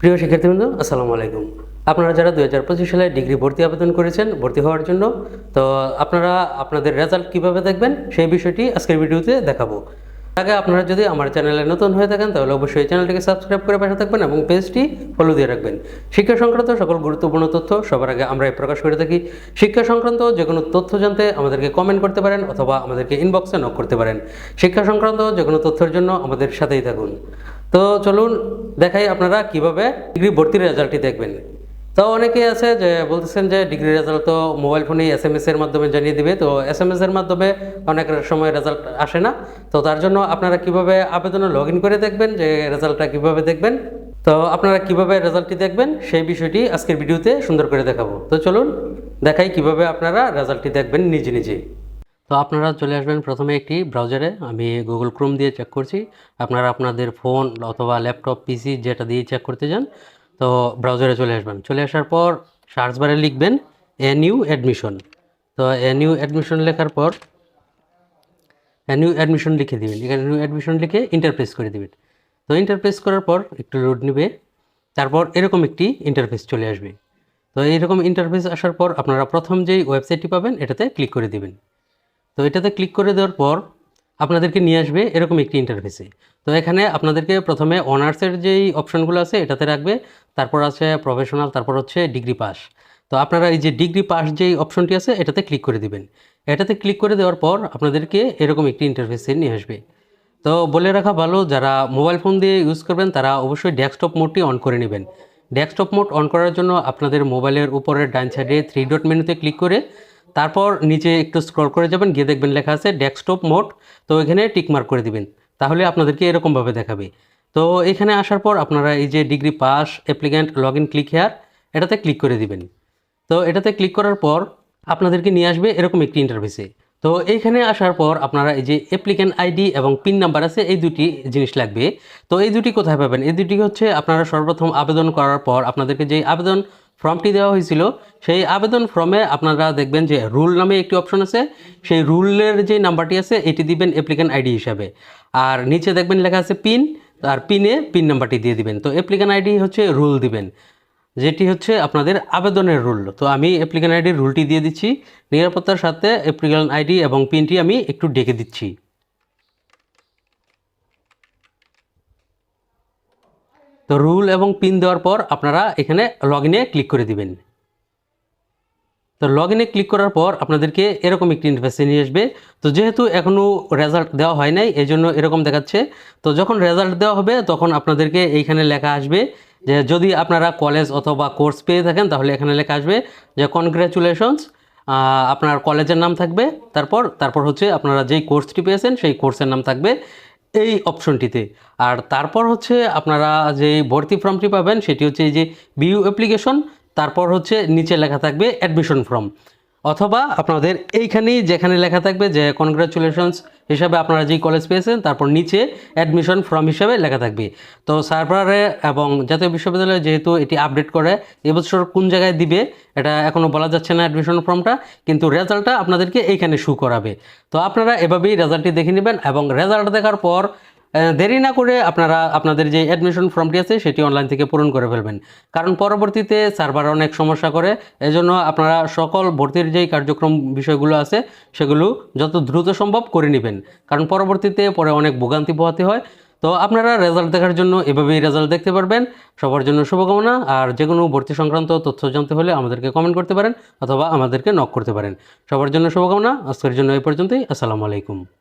প্রিয় শিক্ষার্থীবৃন্দ, আসসালামু আলাইকুম। আপনারা যারা দু হাজার পঁচিশ সালে ডিগ্রি ভর্তি আবেদন করেছেন, ভর্তি হওয়ার জন্য, তো আপনারা আপনাদের রেজাল্ট কীভাবে দেখবেন সেই বিষয়টি আজকের ভিডিওতে দেখাবো। আগে আপনারা যদি আমার চ্যানেলে নতুন হয়ে থাকেন, তাহলে অবশ্যই চ্যানেলটিকে সাবস্ক্রাইব করে পাশে থাকবেন এবং পেজটি ফলো দিয়ে রাখবেন। শিক্ষা সংক্রান্ত সকল গুরুত্বপূর্ণ তথ্য সবার আগে আমরাই প্রকাশ করে থাকি। শিক্ষা সংক্রান্ত যে কোনো তথ্য জানতে আমাদেরকে কমেন্ট করতে পারেন অথবা আমাদেরকে ইনবক্সে নক করতে পারেন। শিক্ষা সংক্রান্ত যে কোনো তথ্যের জন্য আমাদের সাথেই থাকুন। তো চলুন দেখাই আপনারা কীভাবে ডিগ্রি ভর্তির রেজাল্টটি দেখবেন। তো অনেকেই আছে যে বলতেছেন যে ডিগ্রি রেজাল্ট তো মোবাইল ফোনেই এস এম এর মাধ্যমে জানিয়ে দিবে, তো এস এম এর মাধ্যমে অনেক সময় রেজাল্ট আসে না। তো তার জন্য আপনারা কীভাবে আবেদনে লগ করে দেখবেন, যে রেজাল্টটা কীভাবে দেখবেন? তো আপনারা কীভাবে রেজাল্টটি দেখবেন, সেই বিষয়টি আজকের ভিডিওতে সুন্দর করে দেখাবো। তো চলুন দেখাই কীভাবে আপনারা রেজাল্টটি দেখবেন নিজে নিজেই তো আপনারা চলে আসবেন প্রথমে একটি ব্রাউজারে আমি গুগল ক্রোম দিয়ে চেক করছি। আপনারা আপনাদের ফোন অথবা ল্যাপটপ পিসি যেটা দিয়ে চেক করতে যান তো ব্রাউজারে চলে আসবেন। চলে আসার পর সার্চ বারে লিখবেন এনইউ অ্যাডমিশন তো এনইউ অ্যাডমিশন লেখার পর নিউ অ্যাডমিশন লিখে দিবেন। এখানে নিউ অ্যাডমিশন লিখে ইন্টারপ্রেস করে দিবেন। তো ইন্টারপ্রেস করার পর একটু লোড নেবে। তারপর এরকম একটি ইন্টারফেস চলে আসবে। তো এইরকম ইন্টারফেস আসার পর আপনারা প্রথম যেই ওয়েবসাইটটি পাবেন, এটাতে ক্লিক করে দিবেন। তো এটাতে ক্লিক করে দেওয়ার পর আপনাদেরকে নিয়ে আসবে এরকম একটি ইন্টারফেসে তো এখানে আপনাদেরকে প্রথমে অনার্সের যেই অপশনগুলো আছে এটাতে রাখবে, তারপর আছে প্রফেশনাল তারপর হচ্ছে ডিগ্রি পাস তো আপনারা এই যে ডিগ্রি পাস যেই অপশনটি আছে এটাতে ক্লিক করে দিবেন। এটাতে ক্লিক করে দেওয়ার পর আপনাদেরকে এরকম একটি ইন্টারফেসে নিয়ে আসবে। তো বলে রাখা ভালো, যারা মোবাইল ফোন দিয়ে ইউজ করবেন, তারা অবশ্যই ডেস্কটপ মোডটি অন করে নেবেন। ডেস্কটপ মোড অন করার জন্য আপনাদের মোবাইলের উপরের ডান সাইডে থ্রি ডট মেনুতে ক্লিক করে তারপর নিচে একটু স্ক্রল করে যাবেন, গিয়ে দেখবেন লেখা আছে ডেস্কটপ মোড তো এখানে টিকমার্ক করে দিবেন। তাহলে আপনাদেরকে এরকমভাবে দেখাবে। তো এখানে আসার পর আপনারা এই যে degree pass applicant log in click here এটাতে ক্লিক করে দিবেন। তো এটাতে ক্লিক করার পর আপনাদেরকে নিয়ে আসবে এরকম একটি ইন্টারভিউসে তো এইখানে আসার পর আপনারা এই যে অ্যাপ্লিক্যান্ট আইডি এবং পিন নাম্বার আছে, এই দুটি জিনিস লাগবে। তো এই দুটি কোথায় পাবেন? এই দুটি হচ্ছে আপনারা সর্বপ্রথম আবেদন করার পর আপনাদেরকে যে আবেদন ফর্মটি দেওয়া হয়েছিল, সেই আবেদন ফর্মে আপনারা দেখবেন যে রুল নামে একটি অপশন আছে। সেই রুলের যে নাম্বারটি আছে, এটি দিবেন অ্যাপ্লিক্যান্ট আইডি হিসাবে। আর নিচে দেখবেন লেখা আছে পিন আর পিনে পিন নাম্বারটি দিয়ে দিবেন। তো অ্যাপ্লিক্যান্ট আইডি হচ্ছে রুল দিবেন, যেটি হচ্ছে আপনাদের আবেদনের রুল তো আমি অ্যাপ্লিক্যান্ট আইডির রুলটি দিয়ে দিচ্ছি। নিরাপত্তার সাথে অ্যাপ্লিক্যান্ট আইডি এবং পিনটি আমি একটু ডেকে দিচ্ছি। তো রুল এবং পিন দেওয়ার পর আপনারা এখানে লগ ইনে ক্লিক করে দিবেন। তো লগ ইনে ক্লিক করার পর আপনাদেরকে এরকম একটি ইন্টারফেসে নিয়ে আসবে। তো যেহেতু এখনও রেজাল্ট দেওয়া হয় নাই, এই জন্য এরকম দেখাচ্ছে। তো যখন রেজাল্ট দেওয়া হবে, তখন আপনাদেরকে এইখানে লেখা আসবে যে যদি আপনারা কলেজ অথবা কোর্স পেয়ে থাকেন, তাহলে এখানে লেখা আসবে যে কনগ্রাচুলেশনস আপনার কলেজের নাম থাকবে। তারপর তারপর হচ্ছে আপনারা যেই কোর্সটি পেয়েছেন, সেই কোর্সের নাম থাকবে। এই অপশনটিতে। আর তারপর হচ্ছে আপনারা যে ভর্তি ফর্মটি পাবেন সেটি হচ্ছে এই যে বিইউ অ্যাপ্লিকেশন, তারপর হচ্ছে নিচে লেখা থাকবে অ্যাডমিশন ফর্ম। অথবা আপনাদের এইখানেই যেখানে লেখা থাকবে যে, কনগ্রাচুলেশনস হিসাবে আপনারা যেই কলেজ পেয়েছেন, তারপর নিচে অ্যাডমিশন ফর্ম হিসাবে লেখা থাকবে। তো সার্ভারে এবং জাতীয় বিশ্ববিদ্যালয়ে যেহেতু এটি আপডেট করে, এবছর কোন জায়গায় দিবে, এটা এখনও বলা যাচ্ছে না অ্যাডমিশন ফর্মটা কিন্তু রেজাল্টটা আপনাদেরকে এইখানে শু করাবে। তো আপনারা এভাবেই রেজাল্টটি দেখে নেবেন এবং রেজাল্ট দেখার পর দেরি না করে আপনারা আপনাদের যে অ্যাডমিশন ফর্মটি আছে, সেটি অনলাইন থেকে পূরণ করে ফেলবেন। কারণ পরবর্তীতে সার্ভার অনেক সমস্যা করে, এজন্য আপনারা সকল ভর্তির যেই কার্যক্রম বিষয়গুলো আছে, সেগুলো যত দ্রুত সম্ভব করে নেবেন। কারণ পরবর্তীতে পরে অনেক ভোগান্তি পোহাতে হয়। তো আপনারা রেজাল্ট দেখার জন্য এভাবেই রেজাল্ট দেখতে পারবেন। সবার জন্য শুভকামনা। আর যে কোনো ভর্তি সংক্রান্ত তথ্য জানতে হলে আমাদেরকে কমেন্ট করতে পারেন, অথবা আমাদেরকে নক করতে পারেন। সবার জন্য শুভকামনা। আজকের জন্য এই পর্যন্তই। আসসালামু আলাইকুম।